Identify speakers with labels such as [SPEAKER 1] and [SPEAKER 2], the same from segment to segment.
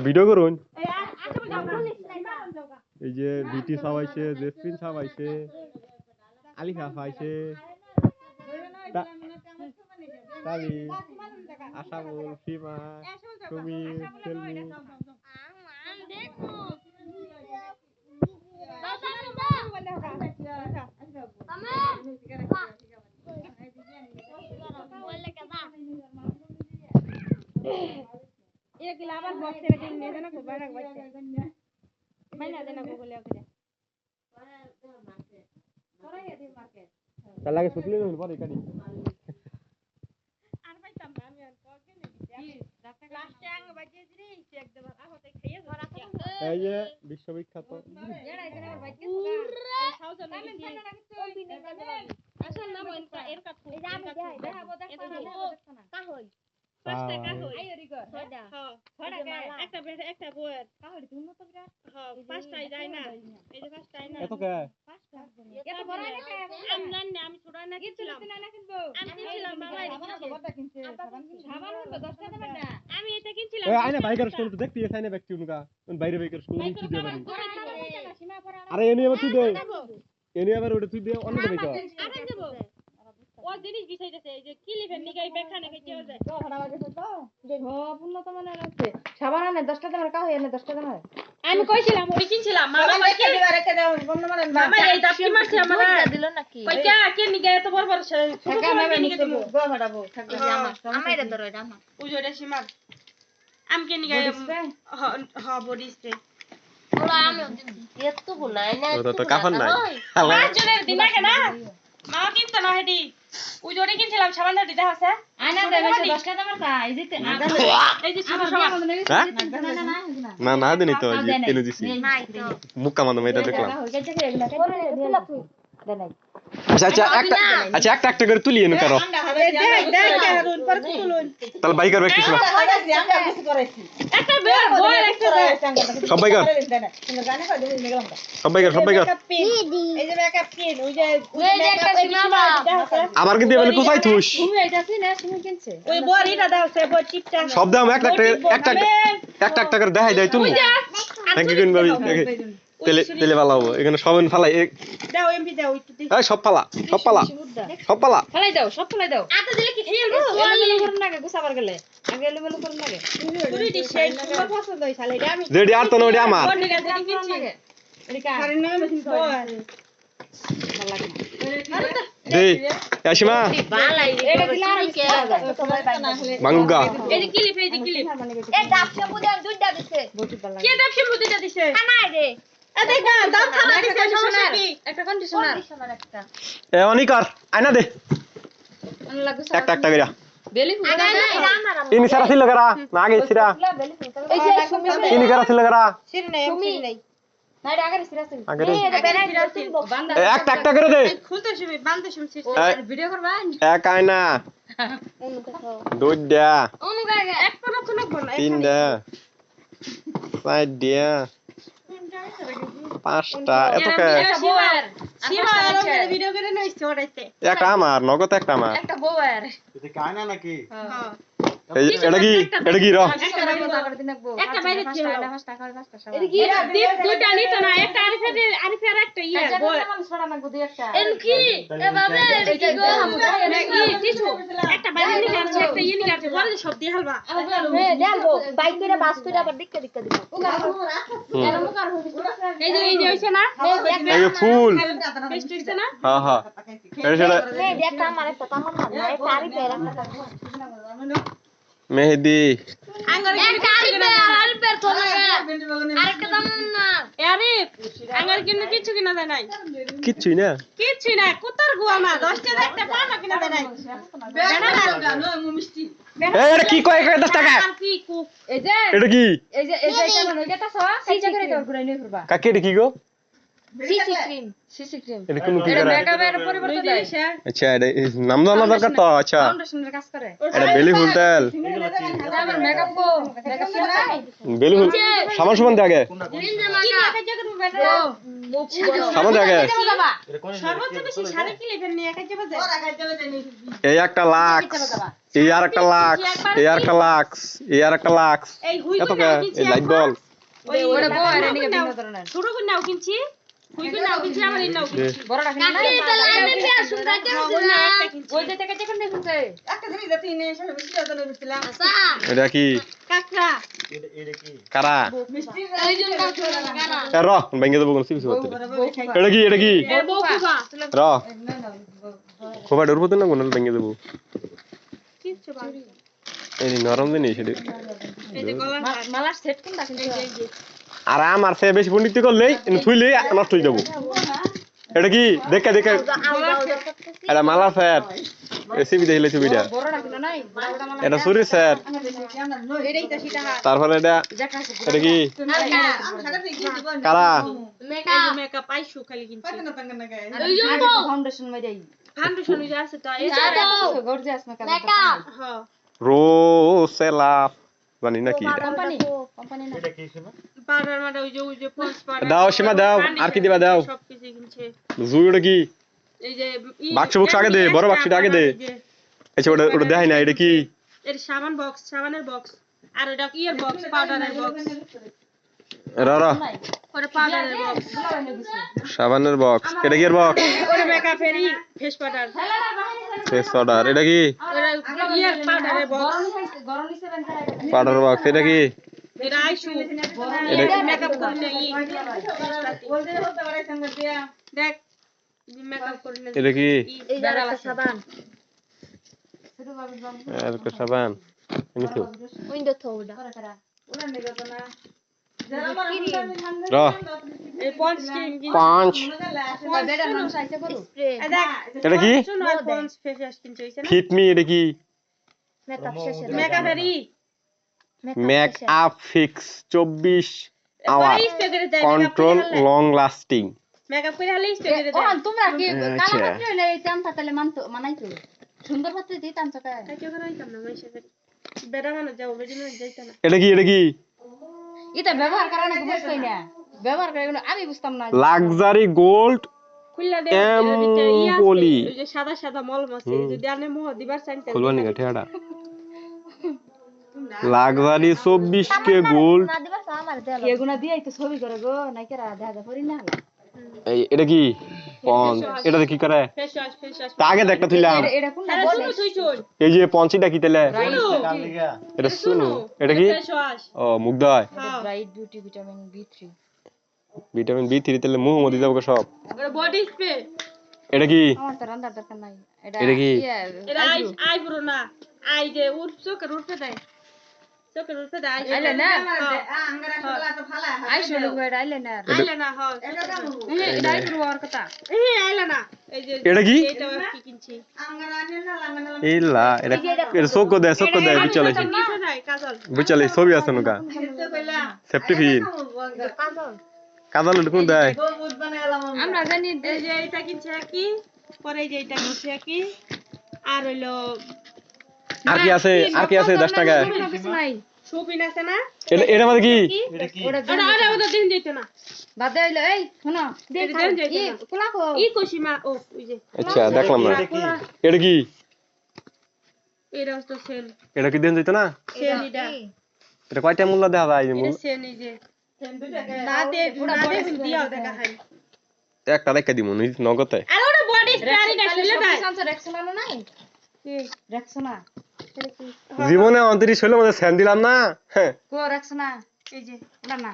[SPEAKER 1] Video করুন
[SPEAKER 2] এই
[SPEAKER 1] যে বিটি সাবাইছে জেসমিন সাবাইছে আলিফা ফাইছে তা- তালি আশাবুল সীমা সুমি সেলমি
[SPEAKER 2] এগুলা আবার বক্সে রেখে নিয়ে যান খুব ভালো বাচ্চা বাইনা দেনা গুগলে ওকে
[SPEAKER 1] তার লাগে ছুটলি না পরে কাটি
[SPEAKER 2] আর পাইতাম না আমি আর ককে নেই লাস্টে আঙ্গ বাজিয়ে দিই চেক দেব আহতে খাইয়ে ধরা
[SPEAKER 1] এই যে বিশ্ববিখ্যাত।
[SPEAKER 2] আসল না এর দেখাবো পাঁচ টাকা হই একটা বেড়ে একটা বইয়ের কাহড়ি তুমি তো বিরাট হ্যাঁ পাঁচটাই যায় না এই যে পাঁচটাই না
[SPEAKER 1] এত কে
[SPEAKER 2] এত বড় না আমি জানি না আমি ছোট না গেছিলাম আমি কিনছিলাম বাবা সাবান হলো 10 টাকা না আমি এটা কিনছিলাম
[SPEAKER 1] এ আইনা বাইকার স্কুল তো দেখতে এসে ব্যক্তি উনকা বাইরে বাইকার স্কুল নিচে দিয়ে আরে এনে আবার তুই দে এনে আবার ওটা তুই দে অন্য দেব
[SPEAKER 2] বিষয়টাছে এই যে কিলিফের নিগাই বেখা নাকি কেউ যায় আমি কইছিলাম ওই কিনছিলাম মামা কইছে মামা এই দাঁত মারছে আমার
[SPEAKER 3] দিল নাকি?
[SPEAKER 2] কই কে কে নিগাই এত বড় বড় সে ছোট ছোট নিগাই দেবো?
[SPEAKER 3] আমার এটা ধরো এটা আমার।
[SPEAKER 2] ওই যে ওটা সীমার আমি কে নিগাই হ হ বডিসে
[SPEAKER 3] ওরা আমি এত গুনাই না
[SPEAKER 1] তো কাফন নাই।
[SPEAKER 2] পাঁচ জনের দিনা কেনা মা কিনতো না হেডি ওই জোরে কিনছিলাম সাবান দেখা আছে এই যে ছোট সাবান
[SPEAKER 1] হ্যাঁ না না দিনই তো এনে দিছি মুক্কা মানো এটা দেখলাম আচ্ছা আচ্ছা একটা আচ্ছা একটা একটা করে করো। তাহলে
[SPEAKER 2] একটা বের বল একটা এই যে ওই যে
[SPEAKER 3] ওই যে একটা
[SPEAKER 1] আবার কিন্তু এবার কোথায় থুস?
[SPEAKER 2] ওই বড়িটা দাও সে বড় টিপটা
[SPEAKER 1] সব দাম একটা একটা একটা একটা একটা একটা করে দেখাই দেয় তুমি থ্যাংক ইউ ভাবি তেলে তেলে ফালা হব এখানে সব ফালাই।
[SPEAKER 2] দাও এমপি দাও একটু দিই
[SPEAKER 1] সব ফালা সব ফালা সব ফালা।
[SPEAKER 3] ফলাই দাও সব ফলাই দাও।
[SPEAKER 2] আটা দিলে কি খেয়ে আলবো
[SPEAKER 3] এলোমেলো করুন না গুছাবার গেলে। আগে এলোমেলো করুন না
[SPEAKER 2] পুরি দি সেই তোমার পছন্দ হই শালা এটা আমি
[SPEAKER 1] যেটি আর তো না ওটি আমার।
[SPEAKER 2] কোন নিগা দিদি কিনছি। আরে না। মেশিন তো
[SPEAKER 1] দে আসিমা
[SPEAKER 3] বালাই এটা দিলে আর কে
[SPEAKER 1] বাঙ্গুগা
[SPEAKER 2] এই যে ক্লিপ এই যে ক্লিপ।
[SPEAKER 3] এ ডাব শ্যাম্পু দেন দুইটা দিছে।
[SPEAKER 2] কে দেব শিমু দিতে দিছে?
[SPEAKER 3] নাই রে
[SPEAKER 1] অনিকার আইনা দে। একটা একটা করে ইনি সারা ছিল না আগে ইনি ছিল
[SPEAKER 2] সির নাই সির নাই।
[SPEAKER 1] একটা একটা করে দে।
[SPEAKER 3] ভিডিও করবা?
[SPEAKER 1] এক আয়না। দুইটা
[SPEAKER 3] অনু গাগে
[SPEAKER 2] একটা না খুলক
[SPEAKER 1] তিনটা চারটা পাঁচটা এত কে?
[SPEAKER 3] বউয়ের
[SPEAKER 2] সিমা আর ভিডিও করে নইছে ওরাইতে
[SPEAKER 1] একটা আমার নগদ একটা আমার।
[SPEAKER 3] একটা বউয়ের
[SPEAKER 2] হ্যাঁ।
[SPEAKER 1] এই এটা কি এটা কি র
[SPEAKER 2] একটা বাইরে ছিল। এটা কি দীপ দুইটা নিত না একটা আরিফের আরিফের একটা ইয়ে বল
[SPEAKER 3] এন কি এ বাবে এটা কি গো
[SPEAKER 2] কি টিসু একটা বাইরে নিয়ে আছে একটা ইয়ে নিয়ে আছে বল সব দিয়ে হালবা
[SPEAKER 3] বাইক করে বাস করে আবার দিক্কা দিক্কা দিব
[SPEAKER 2] এই যে এই যে হইছে না
[SPEAKER 1] এই যে ফুল
[SPEAKER 2] পেস্ট হইছে না
[SPEAKER 1] হ্যাঁ হ্যাঁ এটা সেটা
[SPEAKER 3] আমার একটা আমার না একটা আরি পেরা
[SPEAKER 1] মেহেদি
[SPEAKER 3] একটা আরেকটা দাম না
[SPEAKER 1] কিচ্ছুই না
[SPEAKER 2] কিচ্ছু না কুতার গুয়া মা 10 টাকা একটা পানা কিনা যায় নাই
[SPEAKER 1] কি কয় কয় দশ টাকা
[SPEAKER 2] কি
[SPEAKER 1] এটা কি
[SPEAKER 3] মনে
[SPEAKER 1] কাকি এটা কি গো
[SPEAKER 3] সিসি ক্রিম সিসি ক্রিম
[SPEAKER 1] এটা কোন কি
[SPEAKER 3] মেকআপের পরিবর্তে দেয়।
[SPEAKER 1] আচ্ছা এটা নাম জানা দরকার তো? আচ্ছা।
[SPEAKER 3] ফাউন্ডেশনের কাজ করে।
[SPEAKER 1] এটা বেলি ফুল তেল।
[SPEAKER 3] আমার মেকআপ কো মেকআপ করে নাই
[SPEAKER 1] বেলি ফুল সামান সুমান দে আগে। সামান দে আগে।
[SPEAKER 2] সর্বোচ্চ বেশি সাড়ে কি লেভেল নিয়ে একা যাবে
[SPEAKER 1] এই একটা লাক্স। এই আর একটা লাক্স। এই আর একটা এই একটা
[SPEAKER 2] এই
[SPEAKER 1] লাইট বল।
[SPEAKER 2] ওই
[SPEAKER 3] ওটা বড়
[SPEAKER 2] ওটা
[SPEAKER 3] এটা ভিন্ন ধরনের।
[SPEAKER 2] ছোট করে নাও কিনছি।
[SPEAKER 1] এটা কি? কারা? র ভেঙে দেবো কোন করতে। এটা কি এটা কি? র। খোবা ডর পড়তে না কোন? ভেঙে দেবো। এই নরম জিনিস এটা।
[SPEAKER 2] যে
[SPEAKER 3] মালার সেট কোনটা কিন্তু
[SPEAKER 1] আর আমার সে বেশি পণ্ডিত করলেই থুইলে নষ্ট হয়ে যাব। এটা কি? দেখে দেখে। এটা মালা স্যার রেসিপি দেখলে ছবিটা এটা সুরি স্যার
[SPEAKER 2] এটাই তো সেটা হার
[SPEAKER 1] তারপরে এটা এটা কি? কারা
[SPEAKER 2] খালি
[SPEAKER 3] এটা মেকআপ
[SPEAKER 1] কি
[SPEAKER 2] পাউডার মানে ওই যে ওই যে পাউডার
[SPEAKER 1] দাও, সীমা দাও। আর কি দিবা দাও?
[SPEAKER 2] সব কিছু কিনছে।
[SPEAKER 1] জুই কি?
[SPEAKER 2] এই যে
[SPEAKER 1] বাক্স বুক্স আগে দে, বড় বাক্সটা আগে দে। আচ্ছা ওটা ওটা দেখাই না এটা কি?
[SPEAKER 2] এর সাবান বক্স সাবানের বক্স। আর এটা ইয়ের বক্স? পাউডারের বক্স।
[SPEAKER 1] র র
[SPEAKER 2] ওটা পাউডারের বক্স।
[SPEAKER 1] সাবানের বক্স। এটা কি এর বক্স?
[SPEAKER 2] ওটা ই ফেস পাউডার
[SPEAKER 1] ফেস পাউডার এটা কি?
[SPEAKER 2] পাউডারের বক্স?
[SPEAKER 1] Powder box. এটা কি?
[SPEAKER 2] এটা আইসু।
[SPEAKER 1] এটা
[SPEAKER 2] মেকআপ করে দেখ মেকআপ করে
[SPEAKER 1] এটা কি?
[SPEAKER 2] এই সাবান।
[SPEAKER 1] আর একটা সাবান। এনেছো?
[SPEAKER 3] উইন্ডো থোড়া
[SPEAKER 1] এটা কি? ফিট মি এটা কি?
[SPEAKER 3] মেকআপ
[SPEAKER 2] ই
[SPEAKER 1] মেক আপ ফিক্স চব্বিশ hour control long lasting
[SPEAKER 2] makeup করে হলে স্প্রে করে
[SPEAKER 3] তোমরা কি। কালা পাত্রে হইলে টান তাহলে মানতো মানাইতো? সুন্দর পাত্রে দিই টান চকা
[SPEAKER 2] তাই কেউ না মাইসা করি বেড়া মানুষ যাব বেজি মানুষ যাইতো না।
[SPEAKER 1] এটা কি এটা কি?
[SPEAKER 3] এটা ব্যবহার করা নাকি বুঝতই না। ব্যবহার করে আমি বুঝতাম না।
[SPEAKER 1] লাক্সারি গোল্ড
[SPEAKER 2] খুললা দে
[SPEAKER 1] এম
[SPEAKER 2] সাদা সাদা মলম আছে যদি আনে মোহ দিবার চাইতে
[SPEAKER 1] খুলবা নিকা ঠেয়াটা লাক্সারি চব্বিশ কে গোল্ড। এটা কি? এটা কি করে? আগে তুইলাম।
[SPEAKER 2] তুই শুন
[SPEAKER 1] এই যে পঞ্চিটা কি তেলে? এটা শুনো। এটা কি? ও মুগ্ধয়
[SPEAKER 2] হ্যাঁ।
[SPEAKER 3] Bright beauty vitamin
[SPEAKER 1] B three তেলে মুখ মধ্যে যাব সব।
[SPEAKER 2] বডি স্প্রে
[SPEAKER 1] এটা কি?
[SPEAKER 3] আমার তো রান্নার দরকার নাই। এটা
[SPEAKER 1] এটা কি?
[SPEAKER 2] এটা আই আই পুরো না। আই যে উঠ চোখের উঠতে দেয়। চোখের উঠতে দেয়। হ্যাঁ।
[SPEAKER 3] আইলে না
[SPEAKER 2] আইলে
[SPEAKER 3] আইলে না
[SPEAKER 2] না হ্যাঁ
[SPEAKER 3] এটা আই শুরু হওয়ার কথা।
[SPEAKER 2] এই আইলে না। এই যে
[SPEAKER 1] এটা কি?
[SPEAKER 2] এটা কি কিনছি।
[SPEAKER 1] ইল্লা এটা এটা চোখ দেয় চোখ দেয় বুঝলে
[SPEAKER 2] কিসে নাই কাজল।
[SPEAKER 1] ছবি আছে নকা। সেফটি ফিন কাদাল কোন দেয়?
[SPEAKER 3] আমরা। জানি
[SPEAKER 2] যে এটা কিনছে কি পরে যে এটা কিনছে কি আর হইল
[SPEAKER 1] আর কি আছে আর কি আছে দশ টাকা
[SPEAKER 3] কিছু
[SPEAKER 2] সুপিন আছে না?
[SPEAKER 1] এটা এটা মানে কি?
[SPEAKER 3] ওটা
[SPEAKER 2] ওটা ওটা ওটা দিন যেত না।
[SPEAKER 3] বাদে হইল এই শোনো দেখ
[SPEAKER 2] এটা দেন না।
[SPEAKER 3] কোলা কো।
[SPEAKER 2] ই কইছি মা ও ওই যে।
[SPEAKER 1] আচ্ছা দেখলাম না। এটা কি?
[SPEAKER 2] এটা তো সেল।
[SPEAKER 1] এটা কি দেন যেত না?
[SPEAKER 2] সেল এটা
[SPEAKER 1] এটা। কয়টা মূল্য দেখা যায় এই যে।
[SPEAKER 2] এটা
[SPEAKER 1] মূল
[SPEAKER 2] সেল এই না দে না দে দিও দেখা
[SPEAKER 1] একটা রেখে নিজ নগদে।
[SPEAKER 2] আর ওটা বডি স্প্রে না ছিল
[SPEAKER 3] না নাই? রেক্সোনা
[SPEAKER 1] জীবনে অন্তরিশ হইলে মধ্যে স্যান দিলাম না। হ্যাঁ।
[SPEAKER 3] কো রেক্সোনা
[SPEAKER 2] এই যে
[SPEAKER 3] ওটা না।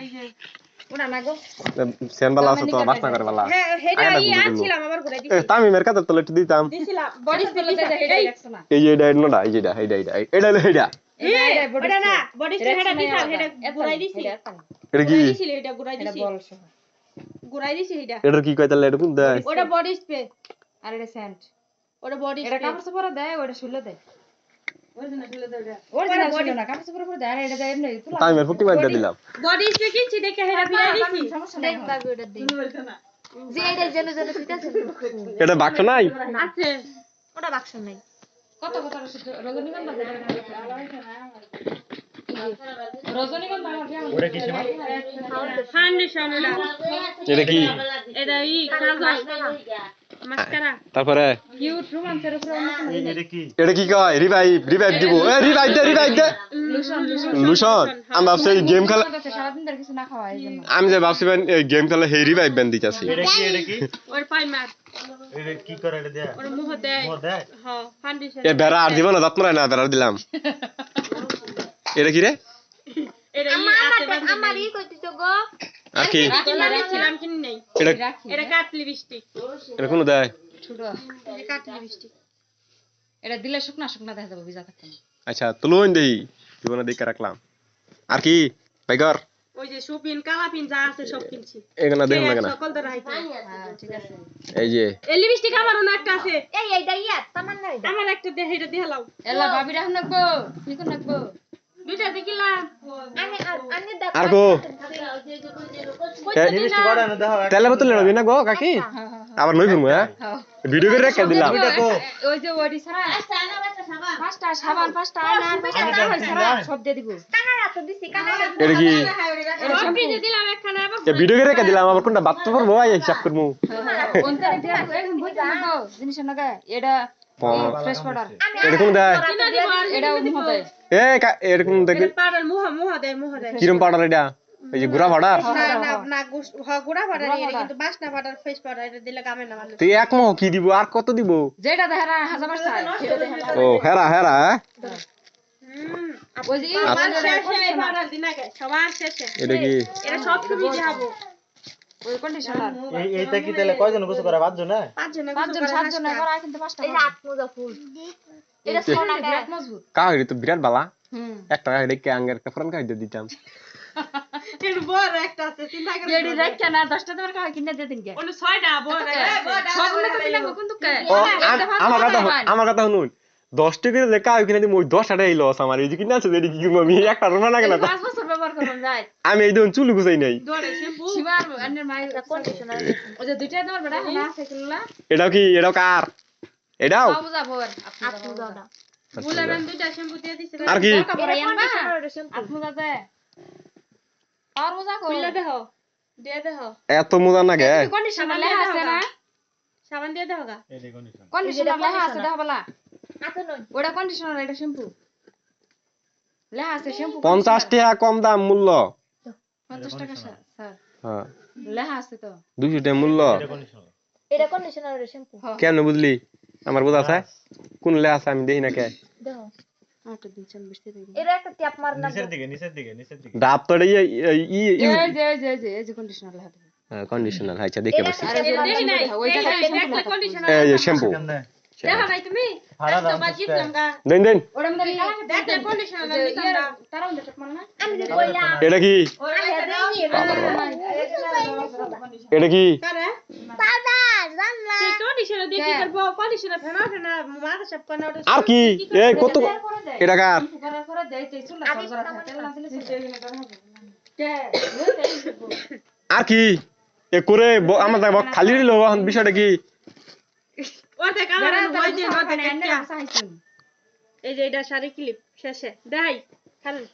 [SPEAKER 2] এই যে
[SPEAKER 3] ওটা না
[SPEAKER 1] বালা আছে তো বাসনা করে বালা।
[SPEAKER 2] হ্যাঁ দিছি।
[SPEAKER 1] তামিমের তোলে দিতাম। এই যে এটা নটা এই যে হলো কি? কয় তাহলে এটা কোন দেয়?
[SPEAKER 2] ওটা বডি স্প্রে।
[SPEAKER 3] আর এটা সেন্ট
[SPEAKER 2] ওটা বডি
[SPEAKER 3] এটা কাপড় সাপড় দেয় ওটা শুলে দেয়। এটা
[SPEAKER 1] বাক্স নাই?
[SPEAKER 2] আছে।
[SPEAKER 4] ওটা বাক্স নাই।
[SPEAKER 3] কত কত রজনীগন্ধা রজনীগন্ধা আমার বিয়ে
[SPEAKER 2] ফাউন্ডেশন এটা
[SPEAKER 1] এটা কি?
[SPEAKER 2] এটা ই কাজল মাস্কারা
[SPEAKER 1] তারপরে এটা কি? কয়? রিভাইভ রিভাইভ দিব। এ রিভাইভ দে রিভাইভ দে। লুশন আমি ভাবছি গেম খেলা
[SPEAKER 3] আমার কাছে সারাদিন ধরে কিছু না খাওয়া, এই
[SPEAKER 1] আমি যে ভাবছি গেম খেলা হে রিভাইভ ব্যান দিতেছি
[SPEAKER 5] এটা কি এটা কি?
[SPEAKER 2] ওর পাইমার
[SPEAKER 5] এটা কি করে এটা দেয়া?
[SPEAKER 2] ওর মুহ দেয়।
[SPEAKER 5] মোর দেয়?
[SPEAKER 2] হ ফাউন্ডেশন
[SPEAKER 1] এ বেড়া আর দিব না দাঁত মারায় না বেড়া দিলাম। এটা কি রে?
[SPEAKER 2] এটা
[SPEAKER 4] আমার
[SPEAKER 2] আছে
[SPEAKER 4] আমার আমার ই কইতিছো গো।
[SPEAKER 1] আর কি?
[SPEAKER 2] কিনা দিছিলাম কিনি
[SPEAKER 1] এটা
[SPEAKER 2] এটা কাট লিপস্টিক
[SPEAKER 1] এটা কোনো দেয়?
[SPEAKER 3] ছোট।
[SPEAKER 2] এটা কাট লিপস্টিক
[SPEAKER 3] এটা দিলে শুকনা শুকনা দেখা যাবে ভিজা থাকতে
[SPEAKER 1] আচ্ছা তুলুন দেই। জীবনে দেখে রাখলাম। আর কি? বাইকর?
[SPEAKER 2] ওই যে শপিন কালাপিন যা আছে সব কিনছি।
[SPEAKER 1] এখানে দেখুন না
[SPEAKER 2] সকল ধরা হইছে
[SPEAKER 3] ঠিক আছে।
[SPEAKER 1] এই যে।
[SPEAKER 2] এই লিপস্টিক আমারও না একটা আছে।
[SPEAKER 4] এই এইটা ইয়া তামান নাই
[SPEAKER 2] আমার একটা দেহ এটা দেখালাও
[SPEAKER 3] এলা ভাবি রাখুন নাকবো কি নাকবো
[SPEAKER 2] দুইটা দেখিলাম
[SPEAKER 4] আমি আমি দেখ
[SPEAKER 1] আর কো
[SPEAKER 5] জিনিসটা বড় না দাও
[SPEAKER 1] তেলে বোতল নেবি না গো কাকি?
[SPEAKER 3] হ্যাঁ হ্যাঁ
[SPEAKER 1] আবার নই ফিরমু হ্যাঁ?
[SPEAKER 3] হ্যাঁ।
[SPEAKER 1] ভিডিও করে রেখে দিলাম।
[SPEAKER 5] এটা কো।
[SPEAKER 3] ওই যে ওডি ছাড়া পাঁচটা সাবান পাঁচটা আয়না পাঁচটা সব দিয়ে দিব।
[SPEAKER 4] কানাডা তো দিছি কানাডা
[SPEAKER 1] এটা কি?
[SPEAKER 2] দিলাম একখানা
[SPEAKER 1] ভিডিও করে রেখে দিলাম আবার কোনটা বাদ পড়ব হিসাব
[SPEAKER 3] দিয়া একদম বুঝতে নাকো জিনিস নাকা এটা
[SPEAKER 1] দেয়? এ এরকম দেখি কিরম পাউডার এটা? এই যে গুড়া পাউডার
[SPEAKER 2] না না না গুস- হ গুড়া পাউডার এটা কিন্তু বাসনা পাউডার ফেস পাউডার এটা দিলে কামে না মানুষ
[SPEAKER 1] তুই এক মহ কি দিব? আর কত দিব? ও হেরা হেরা হ্যাঁ? এটা কি
[SPEAKER 2] এটা সব তুমি দেখাবো
[SPEAKER 3] ওই কন্ডিশনার
[SPEAKER 5] এই এইটা কি তাহলে কয়জন গোসল করে? পাঁচজন না
[SPEAKER 2] পাঁচজনে
[SPEAKER 3] পাঁচজন সাতজন করা কিন্তু পাঁচটা
[SPEAKER 4] এই হাত মোজা ফুল। এটা সোনা
[SPEAKER 3] বিরাট মজবুত।
[SPEAKER 1] কাহিনী তো বিরাট বালা। একটা দেখে আঙ্গের একটা ফোরন কাহিনী দিতাম।
[SPEAKER 2] এর বড় একটা আছে চিন্তা করে
[SPEAKER 3] এডি রাখা না 10টা তোমার কাছে কিনে দিয়ে দিন কে
[SPEAKER 2] ওনে ছয়টা বড়
[SPEAKER 3] সবগুলো তো কিনা কিন্তু কে
[SPEAKER 1] আমার কথা আমার কথা শুনুন। দশ টাকা করে দেখা কিনে দিম ওই দশ এই লস আমার এই যে কিনে আছে কি আমি একটা রোনা না আমি এই দেখুন চুল গুছাই নাই।
[SPEAKER 2] দৌড়ে শ্যাম্পু।
[SPEAKER 3] সীমার অন্যের মায়ের
[SPEAKER 4] কন্ডিশনার
[SPEAKER 3] ওই যে দুইটা তোমার বেটা না আছে কিনলা
[SPEAKER 1] এটাও কি এটাও কার? এটাও?
[SPEAKER 3] আর
[SPEAKER 2] দিয়ে দিছে
[SPEAKER 1] আর কি? এত মজা না গে।
[SPEAKER 3] কন্ডিশনার
[SPEAKER 2] সাবান দিয়ে
[SPEAKER 3] লেখা আছে ওটা এটা শ্যাম্পু।
[SPEAKER 1] পঞ্চাশ টাকা কম দাম মূল্য
[SPEAKER 3] 50 টাকা স্যার স্যার
[SPEAKER 1] হ্যাঁ
[SPEAKER 3] লেখা আছে তো
[SPEAKER 1] দুইশো টাকা মূল্য
[SPEAKER 5] এটা কোন নিশান
[SPEAKER 4] এটা কন্ডিশনার শ্যাম্পু
[SPEAKER 1] কেন বুঝলি আমার বোঝা আছে কোন লে আছে আমি দেখি না কে
[SPEAKER 4] দেখো
[SPEAKER 3] আটা দিন চল বসতে দেই
[SPEAKER 4] এটা একটা ট্যাপ মার না
[SPEAKER 5] নিচের দিকে নিচের দিকে নিচের দিকে
[SPEAKER 1] ডাব তো এটা ইয়ে- ই- ই- ই-
[SPEAKER 3] এই যে এই যে এই যে এই যে কন্ডিশনার লেখা আছে
[SPEAKER 1] হ্যাঁ, কন্ডিশনার আচ্ছা দেখে বসি
[SPEAKER 3] আরে যে
[SPEAKER 2] দেখি নাই
[SPEAKER 3] ওই
[SPEAKER 2] এই
[SPEAKER 3] জায়গায়
[SPEAKER 2] যে
[SPEAKER 3] শ্যাম্পু
[SPEAKER 2] দেখা নাই তুমি
[SPEAKER 1] দেন দেন এটা কি এটা আর কি এই কত এটা কার আর কি এ করে ব- আমার খালি দিল এখন বিষয়টা কি
[SPEAKER 2] ওতে কামার ভয় দিয়ে ওতে কেটে এই যে এটা শাড়ি ক্লিপ শেষে। দেখাই খালি।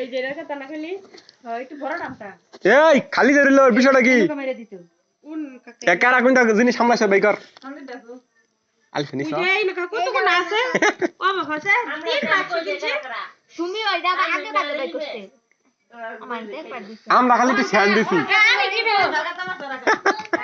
[SPEAKER 2] এই যে এটা তানা খালি
[SPEAKER 3] একটু বড় নামটা।
[SPEAKER 1] এই খালি দিল বিষয়টা কি?
[SPEAKER 3] মেরে দিত।
[SPEAKER 2] উন কাকে?
[SPEAKER 1] একার কোনটা জিনিস সামলাইছে বাইকর আলফিনি
[SPEAKER 2] এই না কত কোন আছে? ও বাবা তিন লাখ দিছে
[SPEAKER 4] তুমি ওইটা আগে বাগে বাই করতে। আমার
[SPEAKER 1] খালি একটু স্যান দিছি।